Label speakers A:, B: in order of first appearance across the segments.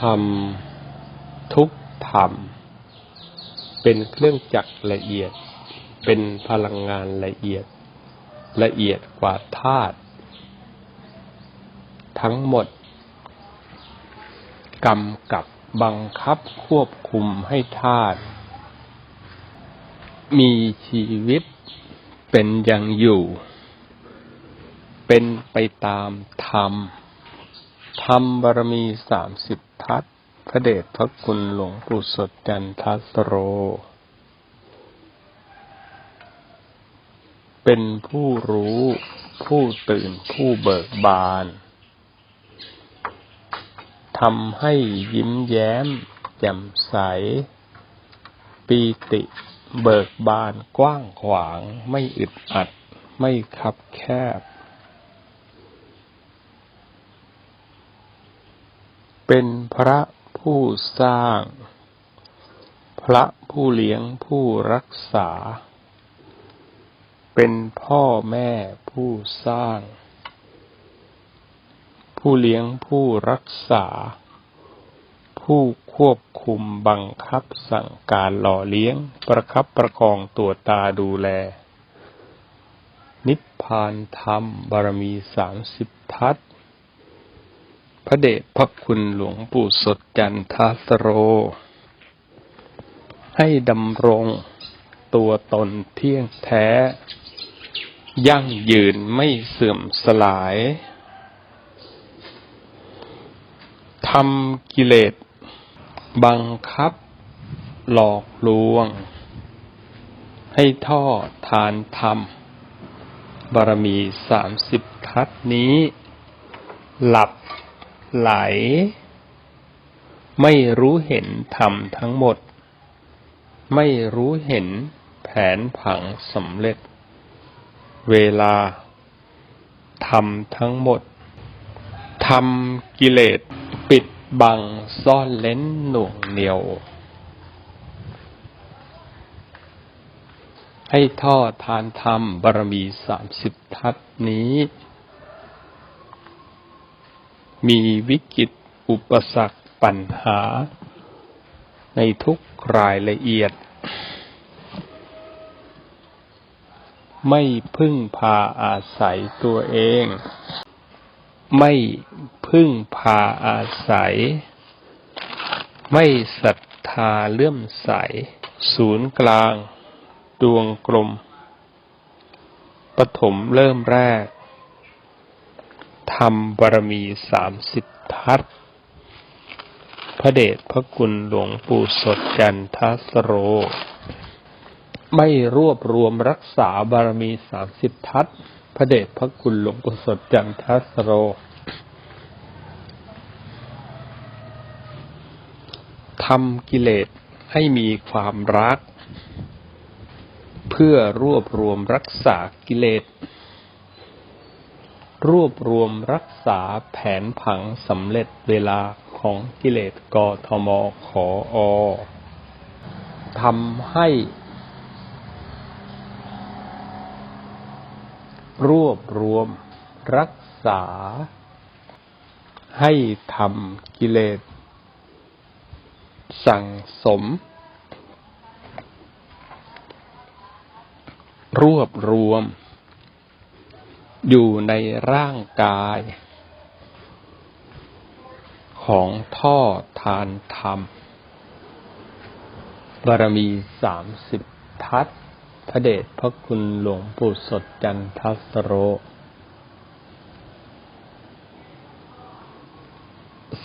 A: ธรรม ทุกธรรม เป็นเครื่องจักรละเอียด เป็นพลังงานละเอียด ละเอียดกว่าธาตุทั้งหมดกำกับบังคับควบคุมให้ธาตุมีชีวิตเป็นอย่างอยู่ เป็นไปตามธรรม ธรรมบารมีสามสิบ ทัศพระเดชพระคุณหลวงปู่สดจันทัสโร เป็นผู้รู้ ผู้ตื่นผู้เบิกบานทำให้ยิ้มแย้ม แจ่มใส ปีติเบิกบานกว้างขวาง ไม่อึดอัด ไม่คับแคบ เป็นพระผู้สร้าง พระผู้เลี้ยงผู้รักษา เป็นพ่อแม่ผู้สร้าง ผู้เลี้ยงผู้รักษา ผู้ควบคุมบังคับสั่งการหล่อเลี้ยงประคับประคองตัวตาดูแล นิพพานธรรมบารมีสามสิบทัศ พระเดชพระคุณหลวงปู่สดจันทสโร ให้ดำรงตัวตนเที่ยงแท้ ยั่งยืนไม่เสื่อมสลายทำกิเลส บังคับ หลอกลวง ให้ท่อทานธรรม บารมีสามสิบทัศนี้ หลับ ไหล ไม่รู้เห็นธรรมทั้งหมด ไม่รู้เห็นแผนผังสำเร็จ เวลาทำทั้งหมดทำกิเลสปิดบังซ่อนเล้นหน่วงเหนียว ให้ท่อทานธรรมบารมีสามสิบทัศนี้ มีวิกฤตอุปสรรคปัญหา ในทุกรายละเอียด ไม่พึ่งพาอาศัยตัวเอง ไม่พึ่งพาอาศัย ไม่ศรัทธาเลื่อมใส ศูนย์กลาง ดวงกลมปฐมเริ่มแรก ธรรมบารมีสามสิบทัศพระเดชพระคุณหลวงปู่สดจันทสโร ไม่รวบรวมรักษาบารมีสามสิบทัศพระเดชพระคุณหลวงปู่สดจันทสโร ทำกิเลสให้มีความรัก เพื่อรวบรวมรักษากิเลส รวบรวมรักษาแผนผังสำเร็จเวลาของกิเลสกทมขออทำให้รวบรวมรักษา ให้ทำกิเลส สั่งสม รวบรวม อยู่ในร่างกาย ของท่อทานธรรมบารมีสามสิบทัศพระเดชพระคุณหลวงปู่สดจันทสโร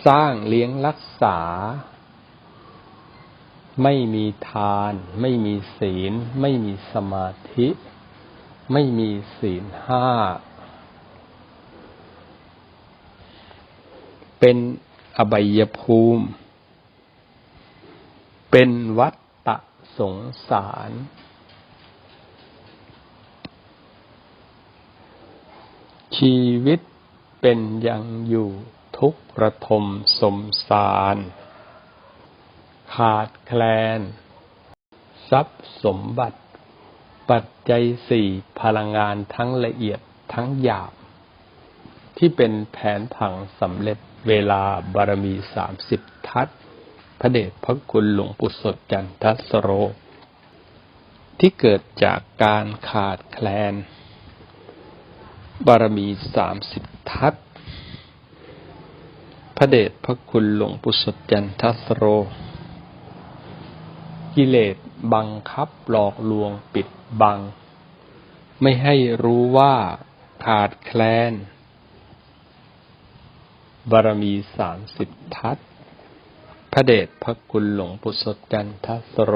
A: สร้างเลี้ยงรักษา ไม่มีทาน ไม่มีศีล ไม่มีสมาธิ ไม่มีศีลห้า เป็นอบายภูมิ เป็นวัฏฏะสงสาร ชีวิตเป็นยังอยู่ทุกข์ระทมสมสาร ขาดแคลน ทรัพย์สมบัติ ปัจจัยสี่พลังงานทั้งละเอียดทั้งหยาบ ที่เป็นแผนผังสำเร็จ เวลาบารมีสามสิบทัศพระเดชพระคุณหลวงปู่สดจันทสโร ที่เกิดจากการขาดแคลน บารมีสามสิบทัศพระเดชพระคุณหลวงปู่สดจันทสโร กิเลสบังคับหลอกลวงปิดบัง ไม่ให้รู้ว่าขาดแคลน บารมีสามสิบทัศพระเดชพระคุณหลวงปู่สดจันทสโร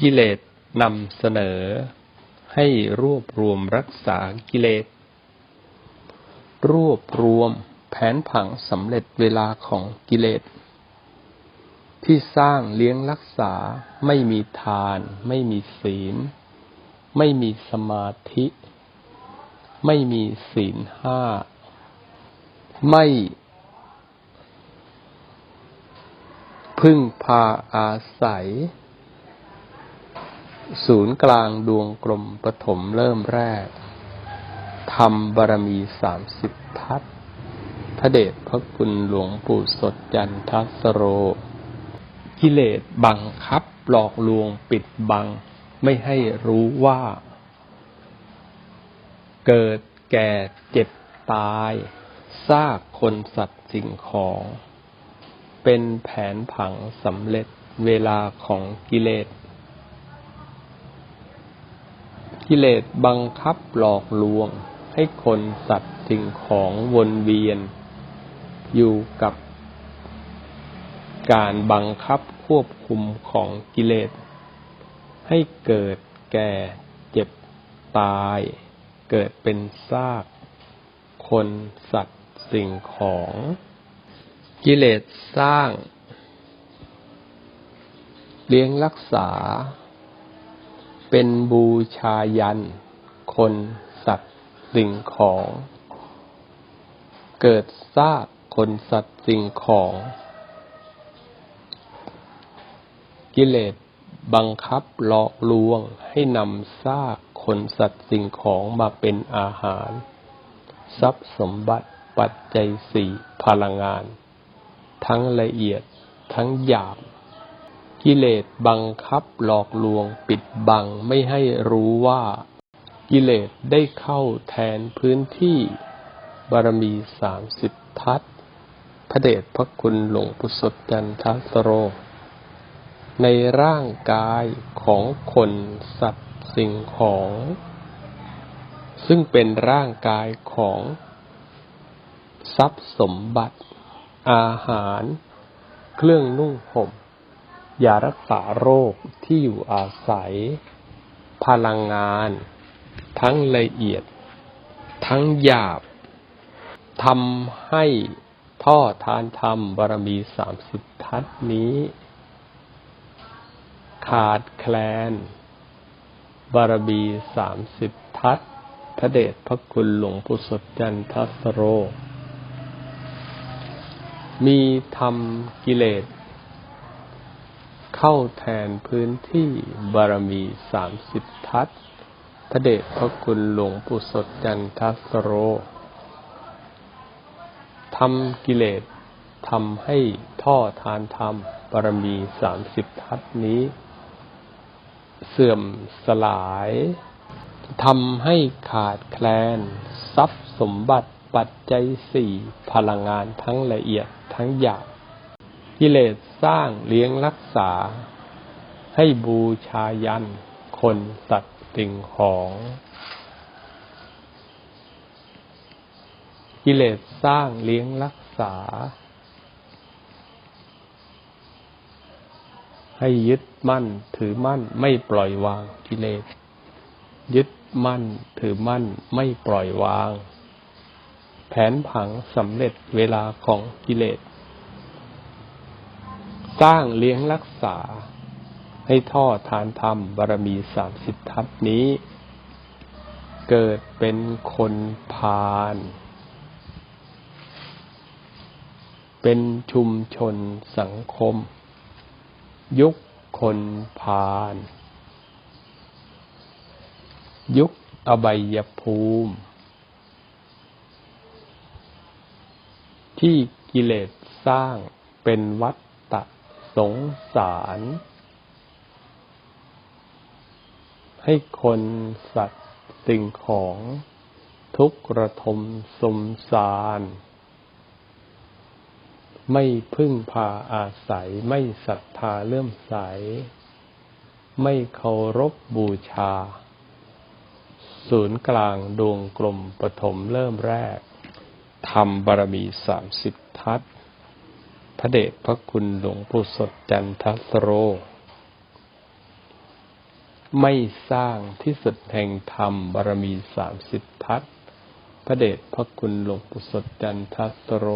A: กิเลสนำเสนอ ให้รวบรวมรักษากิเลส รวบรวมแผนผังสำเร็จเวลาของกิเลส ที่สร้างเลี้ยงรักษาไม่มีทาน ไม่มีศีล ไม่มีสมาธิ ไม่มีศีลห้า ไม่พึ่งพาอาศัย ศูนย์กลางดวงกลมปฐมเริ่มแรกทำบารมีสามสิบทัศพระเดชพระคุณหลวงปู่สดจันทสโร กิเลสบังคับหลอกลวงปิดบัง ไม่ให้รู้ว่า เกิดแก่เจ็บตายซากคนสัตว์สิ่งของ เป็นแผนผังสำเร็จเวลาของกิเลส กิเลสบังคับหลอกลวง ให้คนสัตว์สิ่งของวนเวียน อยู่กับการบังคับควบคุมของกิเลส ให้เกิดแก่เจ็บตาย เกิดเป็นซาก คนสัตว์สิ่งของ กิเลสสร้าง เลี้ยงรักษา เป็นบูชายัน คนสัตว์สิ่งของ เกิดซาก คนสัตว์สิ่งของ กิเลสบังคับหลอกลวงให้นำซาก คนสัตว์สิ่งของมาเป็นอาหาร ทรัพย์สมบัติปัจจัยสี่พลังงาน ทั้งละเอียดทั้งหยาบ กิเลสบังคับหลอกลวงปิดบังไม่ให้รู้ว่า กิเลสได้เข้าแทนพื้นที่บารมีสามสิบทัศพระเดชพระคุณหลวงปู่สดจันทสโร ในร่างกายของคนสัตว สิ่งของ ซึ่งเป็นร่างกายของทรัพย์สมบัติ อาหาร เครื่องนุ่งห่มยารักษาโรคที่อยู่อาศัย พลังงาน ทั้งละเอียด ทั้งหยาบทำให้ท่อทานธรรมบารมีสามสิบทัศนี้ ขาดแคลน บารมีสามสิบทัศพระเดชพระคุณหลวงปู่สดจันทสโร มีธรรมกิเลส เข้าแทนพื้นที่บารมีสามสิบทัศพระเดชพระคุณหลวงปู่สดจันทสโรทำกิเลสทำให้ท่อทานธรรมบารมีสามสิบทัศนี้ เสื่อมสลายทำให้ขาดแคลน ทรัพย์สมบัติปัจจัยสี่พลังงานทั้งละเอียดทั้งหยาบกิเลสสร้างเลี้ยงรักษา ให้บูชายัน คนสัตว์สิ่งของ กิเลสสร้างเลี้ยงรักษา ให้ยึด มั่น ถือมั่น ไม่ปล่อยวางกิเลสยึดมั่น ถือมั่น ไม่ปล่อยวาง แผนผังสำเร็จเวลาของกิเลส สร้างเลี้ยงรักษา ให้ท่อทานธรรมบารมีสามสิบทัศนี้ เกิดเป็นคนพาลเป็นชุมชนสังคม ยุค คนพานยุคอบายภูมิ ที่กิเลสสร้างเป็นวัตตะสงสาร ให้คนสัตว์สิ่งของทุกระทมสมสาร ไม่พึ่งพาอาศัย ไม่ศรัทธาเลื่อมใส ไม่เคารพบูชา ศูนย์กลางดวงกลมปฐมเริ่มแรกทำบารมีสามสิบทัศพระเดชพระคุณหลวงปู่สดจันทสโร ไม่สร้างที่สุดแห่งธรรมบารมีสามสิบทัศพระเดชพระคุณหลวงปู่สดจันทสโร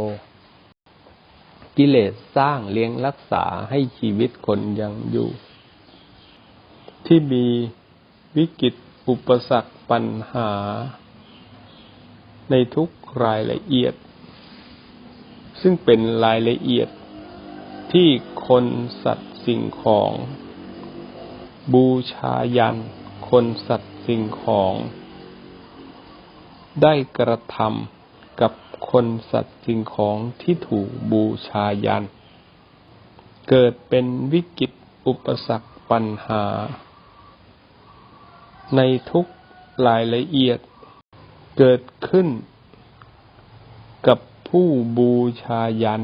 A: กิเลสสร้างเลี้ยงรักษาให้ชีวิตคนยังอยู่ ที่มีวิกฤตอุปสรรคปัญหา ในทุกรายละเอียด ซึ่งเป็นรายละเอียดที่คนสัตว์สิ่งของ บูชายัน คนสัตว์สิ่งของ ได้กระทำ คนสัตว์สิ่งของที่ถูกบูชายัน เกิดเป็นวิกฤตอุปสรรคปัญหา ในทุกรายละเอียดเกิดขึ้น กับผู้บูชายัน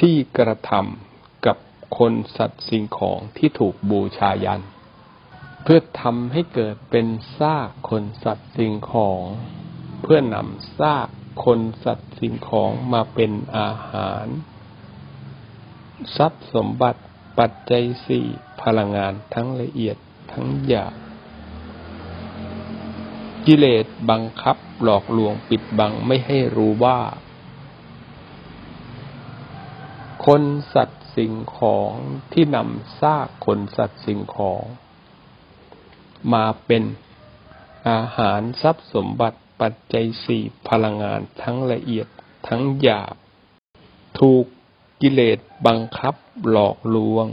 A: ที่กระทำกับคนสัตว์สิ่งของที่ถูกบูชายัน เพื่อทำให้เกิดเป็นซากคนสัตว์สิ่งของ เพื่อนำซากคนสัตว์สิ่งของมาเป็นอาหาร ทรัพย์สมบัติปัจจัยสี่พลังงานทั้งละเอียดทั้งหยาบกิเลสบังคับหลอกลวงปิดบังไม่ให้รู้ว่า คนสัตว์สิ่งของที่นำซากคนสัตว์สิ่งของ มาเป็นอาหารทรัพย์สมบัติ ปัจจัยสี่พลังงานทั้งละเอียดทั้งหยาบ ถูกกิเลสบังคับหลอกลวง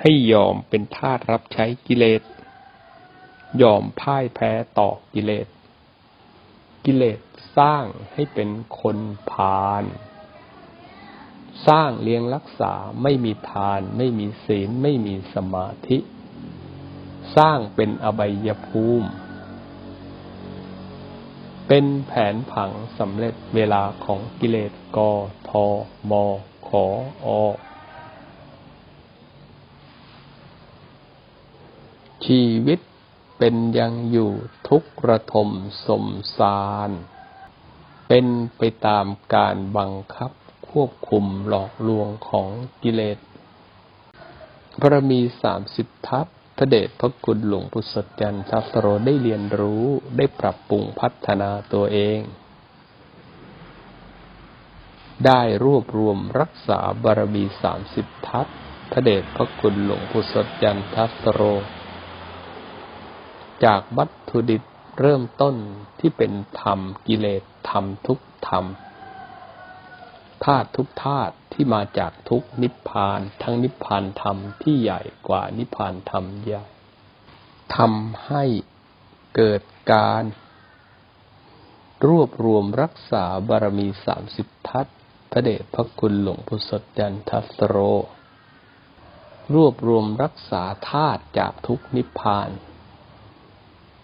A: ให้ยอมเป็นทาสรับใช้กิเลส ยอมพ่ายแพ้ต่อกิเลส กิเลสสร้างให้เป็นคนพาลสร้างเลี้ยงรักษาไม่มีทาน ไม่มีศีล ไม่มีสมาธิ สร้างเป็นอบายภูมิ เป็นแผนผังสำเร็จเวลาของกิเลสกทมขออชีวิตเป็นยังอยู่ทุกระทมสมสาร เป็นไปตามการบังคับควบคุมหลอกลวงของกิเลสพระมีสามสิบทัพ พระเดชพระคุณหลวงพุทธจันทสโรได้เรียนรู้ได้ปรับปรุงพัฒนาตัวเอง ได้รวบรวมรักษาบารมีสามสิบทัพพระเดชพระคุณหลวงพุทธจันทสโร จากวัตถุดิบเริ่มต้นที่เป็นธรรมกิเลสธรรมทุกธรรมธาตุทุกธาตุ ที่มาจากทุกนิพพาน ทั้งนิพพานธรรมที่ใหญ่กว่านิพพานธรรมใหญ่ทำให้เกิดการ รวบรวมรักษาบารมีสามสิบทัศพระเดชพระคุณหลวงพุทธจันทัสโร รวบรวมรักษาธาตุจากทุกนิพพาน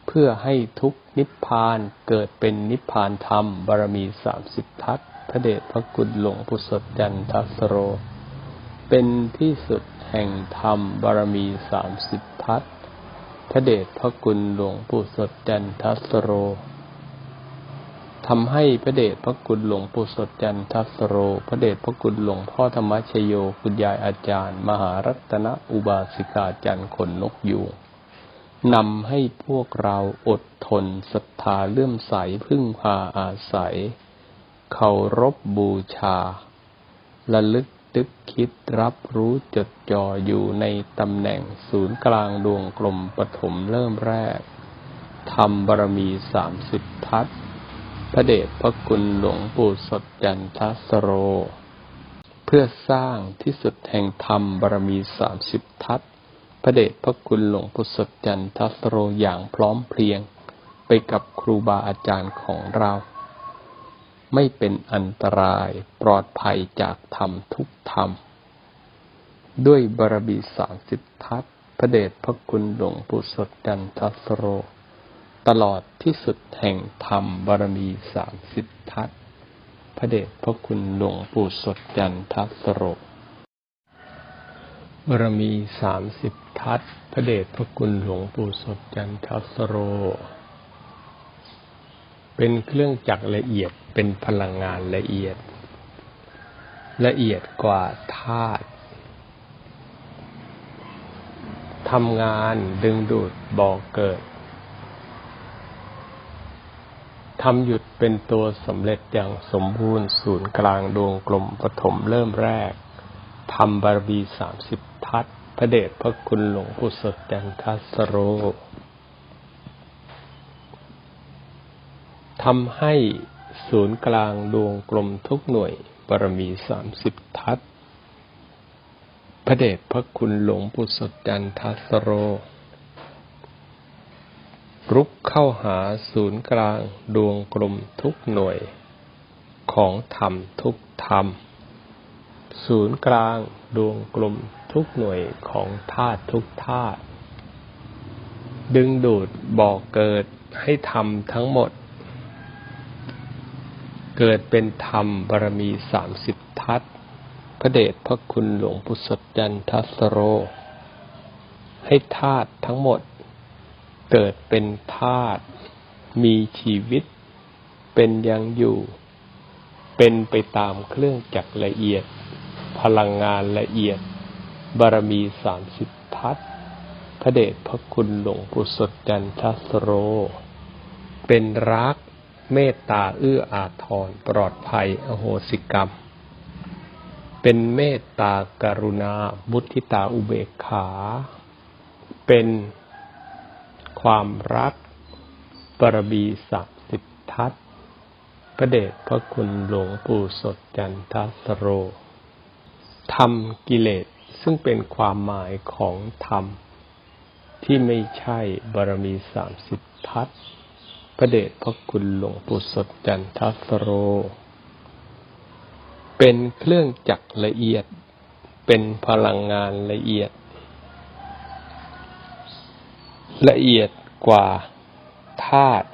A: เพื่อให้ทุกนิพพานเกิดเป็นนิพพานธรรมบารมีสามสิบทัศ ระเดชพระคุณหลวงพุทธจันทัสโร เป็นที่สุดแห่งธรรมบารมีสามสิบทัศพระเดชพระคุณหลวงปู่สดจันทัสโรทำให้พระเดชพระคุณหลวงปู่สดจันทัสโร พระเดชพระคุณหลวงพ่อธรรมชโยคุณยายอาจารย์ มหารัตนอุบาสิกาจันขนนกยูงนำให้พวกเราอดทนศรัทธาเลื่อมใสพึ่งพาอาศัย เคารพบูชา ระลึกตึกคิดรับรู้จดจ่ออยู่ในตำแหน่งศูนย์กลางดวงกลมปฐมเริ่มแรกทำบารมีสามสิบทัศพระเดชพระคุณหลวงปู่สดจันทสโร เพื่อสร้างที่สุดแห่งธรรมบารมีสามสิบทัศพระเดชพระคุณหลวงพุทธจันทัสโรอย่างพร้อมเพรียงไปกับครูบาอาจารย์ของเรา ไม่เป็นอันตรายปลอดภัยจากธรรมทุกธรรม ด้วยบารมีสามสิบทัศพระเดชพระคุณหลวงปู่สดจันทัสโร ตลอดที่สุดแห่งธรรมบารมีสามสิบทัศพระเดชพระคุณหลวงปู่สดจันทัสโรบารมีสามสิบทัศพระเดชพระคุณหลวงปู่สดจันทัสโร เป็นเครื่องจักรละเอียดเป็นพลังงานละเอียด ละเอียดกว่าธาตุทำงานดึงดูดบ่อเกิดทำหยุดเป็นตัวสำเร็จอย่างสมบูรณ์ศูนย์กลางดวงกลมปฐมเริ่มแรกทำบารมีสามสิบทัศพระเดชพระคุณหลวงปู่สดจันทสโร ทำให้ศูนย์กลางดวงกลมทุกหน่วยบารมีสามสิบทัศพระเดชพระคุณหลวงปู่สดจันทัสโร รุกเข้าหาศูนย์กลางดวงกลมทุกหน่วย ของธรรมทุกธรรม ศูนย์กลางดวงกลมทุกหน่วยของธาตุทุกธาตุดึงดูดบอกเกิดให้ทำทั้งหมด เกิดเป็นธรรมบารมีสามสิบทัศพระเดชพระคุณหลวงปู่สดจันทัสโร ให้ธาตุทั้งหมด เกิดเป็นธาตุมีชีวิต เป็นยังอยู่ เป็นไปตามเครื่องจักรละเอียด พลังงานละเอียด บารมีสามสิบทัศพระเดชพระคุณหลวงปู่สดจันทัสโร เป็นรัก เมตตาเอื้ออาทรปลอดภัย อโหสิกรรม เป็นเมตตากรุณามุทิตาอุเบกขา เป็นความรัก ปรบีสักสิบทัศน์พระเดชพระคุณหลวงปู่สดจันทสโรทำกิเลสซึ่งเป็นความหมายของธรรม ที่ไม่ใช่บารมีสามสิบทัศน์ พระเดชพระคุณหลวงปู่สดจันทสโร เป็นเครื่องจักรละเอียด เป็นพลังงานละเอียด ละเอียดกว่าธาตุ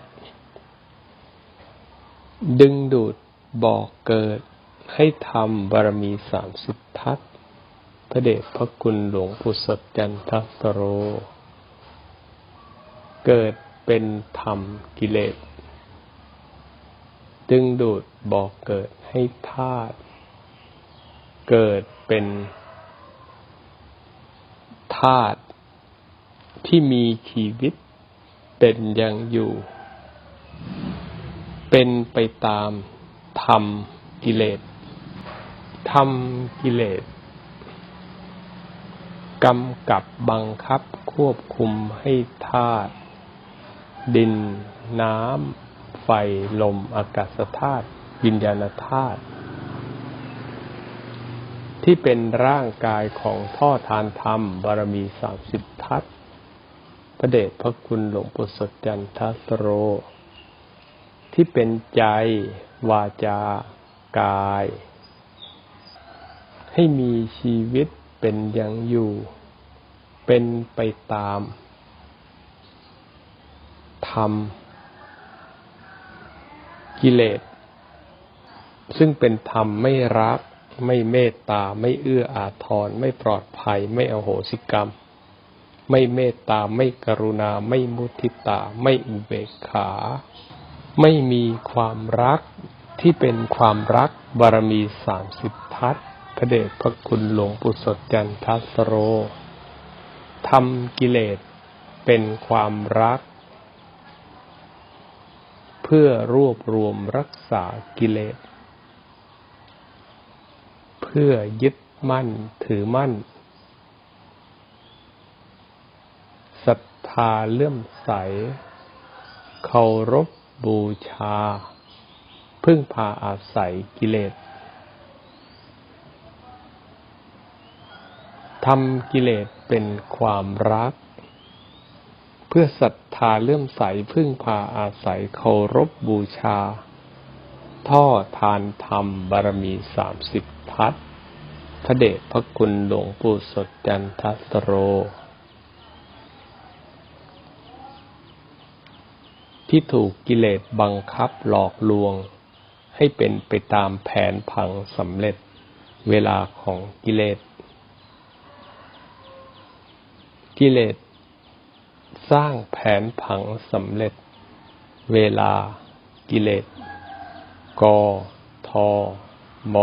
A: ดึงดูดบอกเกิดให้ทำบารมีสามสิบทัศพระเดชพระคุณหลวงปู่สดจันทสโร เกิด เป็นธรรมกิเลสดึงดูดบอกเกิดให้ธาตุเกิดเป็นธาตุที่มีชีวิตเป็นยังอยู่ เป็นไปตามธรรมกิเลสธรรมกิเลสกำกับบังคับควบคุมให้ธาตุ ดิน น้ำ ไฟ ลม อากาศธาตุวิญญาณธาตุที่เป็นร่างกายของท่อทานธรรม บารมีสามสิบทัศพระเดชพระคุณหลวงปู่สดจันทัสโร ที่เป็นใจ วาจา กาย ให้มีชีวิตเป็นอยังอยู่ เป็นไปตาม ธรรม กิเลส ซึ่งเป็นธรรมไม่รัก ไม่เมตตา ไม่เอื้ออาทร ไม่ปลอดภัย ไม่อโหสิกรรม ไม่เมตตา ไม่กรุณา ไม่มุทิตา ไม่อุเบกขา ไม่มีความรักที่เป็นความรักบารมีสามสิบทัศพระเดชพระคุณหลวงปู่สดจันทสโรทำกิเลสเป็นความรัก พื่อรวบรวมรักษากิเลส เพื่อยึดมั่นถือมั่นศรัทธาเลื่อมใส เคารพบูชา พึ่งพาอาศัยกิเลสทำกิเลสเป็นความรัก เพื่อศรัทธาเลื่อมใสพึ่งพาอาศัยเคารพบูชา ท่อทานธรรมบารมีสามสิบทัศพระเดชพระคุณหลวงปู่สดจันทสโร ที่ถูกกิเลสบังคับหลอกลวง ให้เป็นไปตามแผนผังสำเร็จเวลาของกิเลส กิเลส สร้างแผนผังสำเร็จ เวลา กิเลสกทม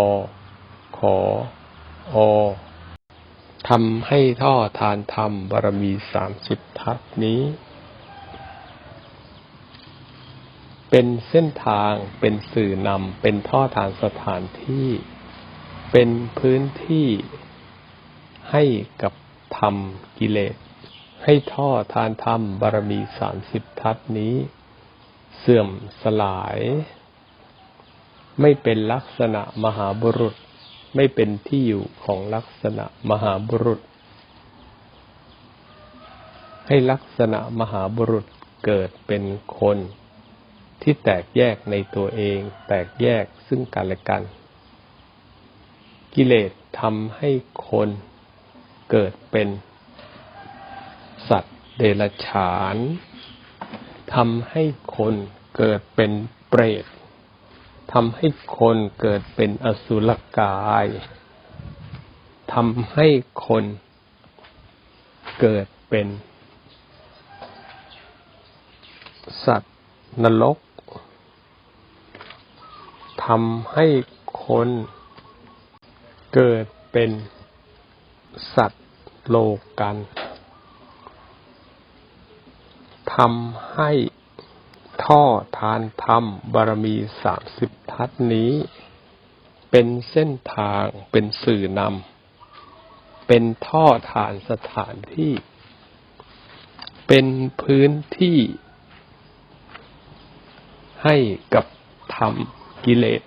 A: ขออทำให้ท่อทานธรรมบารมีสามสิบทัศนี้ เป็นเส้นทางเป็นสื่อนำเป็นท่อทานสถานที่ เป็นพื้นที่ให้กับธรรมกิเลส ให้ท่อทานธรรมบารมีสามสิบทัศนี้ เสื่อมสลาย ไม่เป็นลักษณะมหาบุรุษ ไม่เป็นที่อยู่ของลักษณะมหาบุรุษ ให้ลักษณะมหาบุรุษเกิดเป็นคน ที่แตกแยกในตัวเอง แตกแยกซึ่งกันและกัน กิเลสทำให้คนเกิดเป็น เดรัจฉานทำให้คนเกิดเป็นเปรตทำให้คนเกิดเป็นอสุรกายทำให้คนเกิดเป็น สัตว์นรกทำให้คนเกิดเป็นสัตว์โลกัน ทำให้ท่อทานธรรมบารมีสามสิบทัศนี้ เป็นเส้นทางเป็นสื่อนำเป็นท่อทานสถานที่ เป็นพื้นที่ให้กับธรรมกิเลส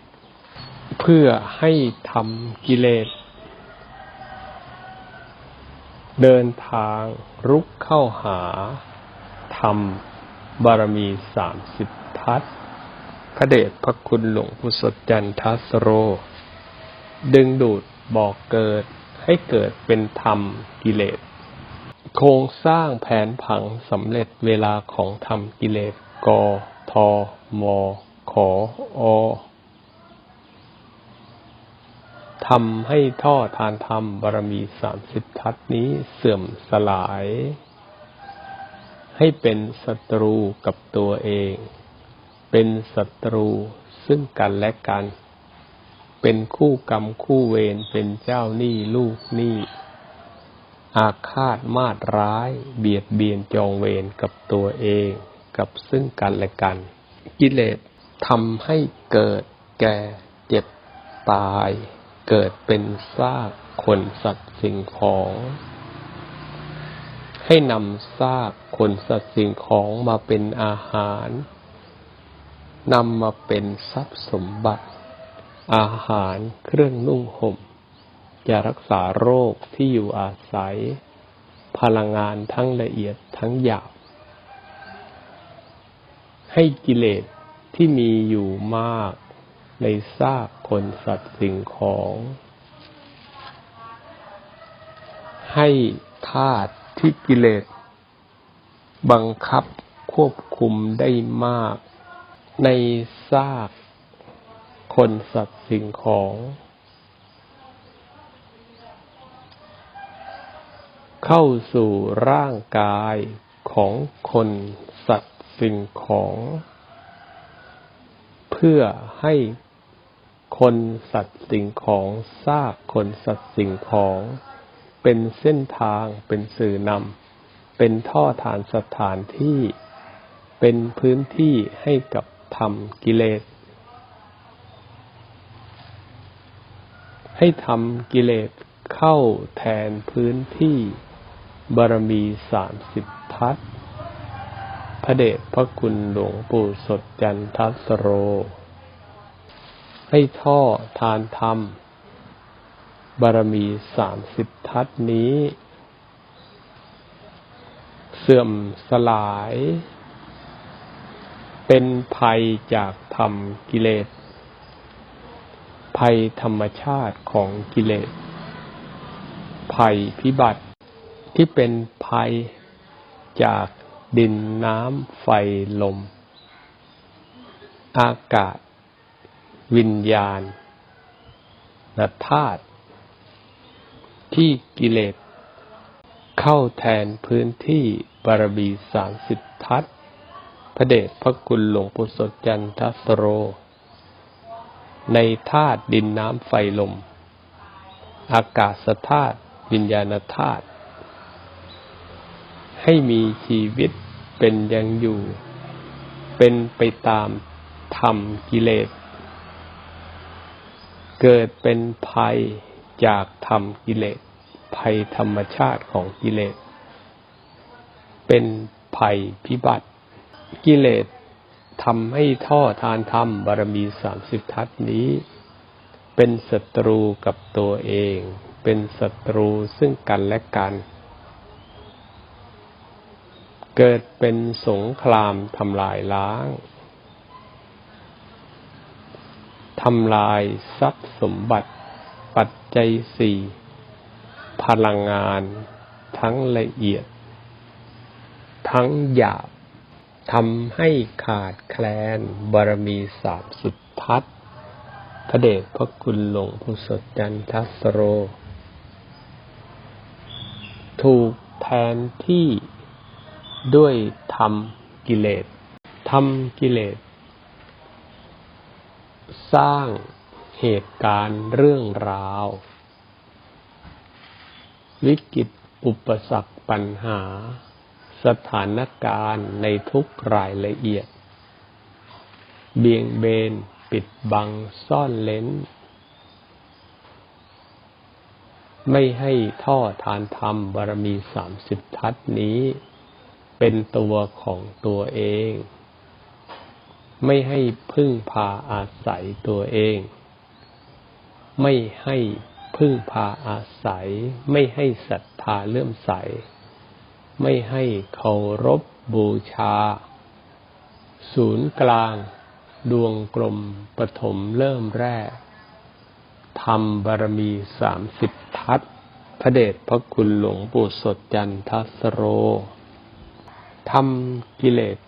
A: เพื่อให้ทำกิเลส เดินทางรุกเข้าหา ธรรม บารมีสามสิบทัศพระเดชพระคุณหลวงพุสดจันทัสโร ดึงดูดบอกเกิดให้เกิดเป็นธรรมกิเลส โครงสร้างแผนผังสำเร็จเวลาของธรรมกิเลสกทมขออทำให้ท่อทานธรรมบารมีสามสิบทัศนี้เสื่อมสลาย ให้เป็นศัตรูกับตัวเอง เป็นศัตรูซึ่งกันและกัน เป็นคู่กรรมคู่เวรเป็นเจ้าหนี้ลูกหนี้ อาฆาตมาดร้าย เบียดเบียนจองเวรกับตัวเอง กับซึ่งกันและกัน กิเลสทำให้เกิดแก่เจ็บตาย เกิดเป็นซากคนสัตว์สิ่งของ ให้นำซากคนสัตว์สิ่งของมาเป็นอาหารนำมาเป็นทรัพย์สมบัติ อาหารเครื่องนุ่งห่มยารักษาโรคที่อยู่อาศัย พลังงานทั้งละเอียดทั้งหยาบให้กิเลสที่มีอยู่มากในซากคนสัตว์สิ่งของ ให้ธาตุ ที่กิเลส บังคับควบคุมได้มาก ในซากคนสัตว์สิ่งของ เข้าสู่ร่างกายของคนสัตว์สิ่งของ เพื่อให้คนสัตว์สิ่งของซากคนสัตว์สิ่งของ เป็นเส้นทาง เป็นสื่อนำเป็นท่อฐานสถานที่ เป็นพื้นที่ให้กับธรรมกิเลส ให้ทำกิเลสเข้าแทนพื้นที่บารมีสามสิบทัศพระเดชพระคุณหลวงปู่สดจันทัสโร ให้ท่อทานธรรม บารมีสามสิบทัศนี้ เสื่อมสลาย เป็นภัยจากธรรมกิเลส ภัยธรรมชาติของกิเลส ภัยพิบัติที่เป็นภัยจากดินน้ำไฟลม อากาศ วิญญาณธาตุ ที่กิเลส เข้าแทนพื้นที่บารมีสามสิบทัศพระเดชพระคุณหลวงปู่สดจันทสโร ในธาตุดินน้ำไฟลม อากาศธาตุวิญญาณธาตุให้มีชีวิตเป็นยังอยู่ เป็นไปตามธรรมกิเลส เกิดเป็นภัย จากธรรมกิเลส ภัยธรรมชาติของกิเลส เป็นภัยพิบัติ กิเลสทำให้ท่อทานธรรมบารมีสามสิบทัศนี้ เป็นศัตรูกับตัวเอง เป็นศัตรูซึ่งกันและกัน เกิดเป็นสงครามทำลายล้างทำลายทรัพย์สมบัติ จจัยสี่พลังงาน ทั้งละเอียด ทั้งหยาบทำให้ขาดแคลนบารมีสามสุดทัศน์พระเดชพระคุณหลวงพุสดจันทสโร ถูกแทนที่ด้วยธรรมกิเลสธรรมกิเลส สร้าง เหตุการณ์เรื่องราว วิกฤตอุปสรรคปัญหา สถานการณ์ในทุกรายละเอียด เบี่ยงเบนปิดบังซ่อนเล้น ไม่ให้ท่อทานธรรมบารมีสามสิบทัศนี้ เป็นตัวของตัวเอง ไม่ให้พึ่งพาอาศัยตัวเอง ไม่ให้พึ่งพาอาศัย ไม่ให้ศรัทธาเลื่อมใส ไม่ให้เคารพบูชา ศูนย์กลาง ดวงกลมปฐมเริ่มแรกทำบารมีสามสิบทัศพระเดชพระคุณหลวงปู่สดจันทสโรทำกิเลส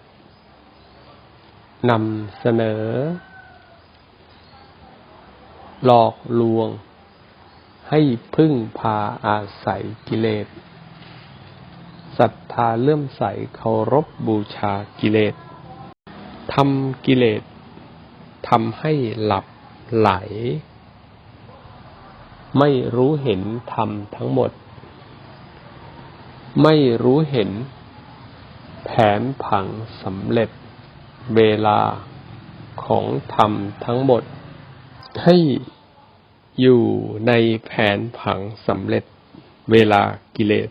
A: นำเสนอ หลอกลวง ให้พึ่งพาอาศัยกิเลสศรัทธาเลื่อมใสเคารพบูชากิเลสทำกิเลสทำให้หลับไหล ไม่รู้เห็นธรรมทั้งหมด ไม่รู้เห็น แผนผังสำเร็จเวลาของธรรมทั้งหมด ให้อยู่ในแผนผังสำเร็จเวลากิเลส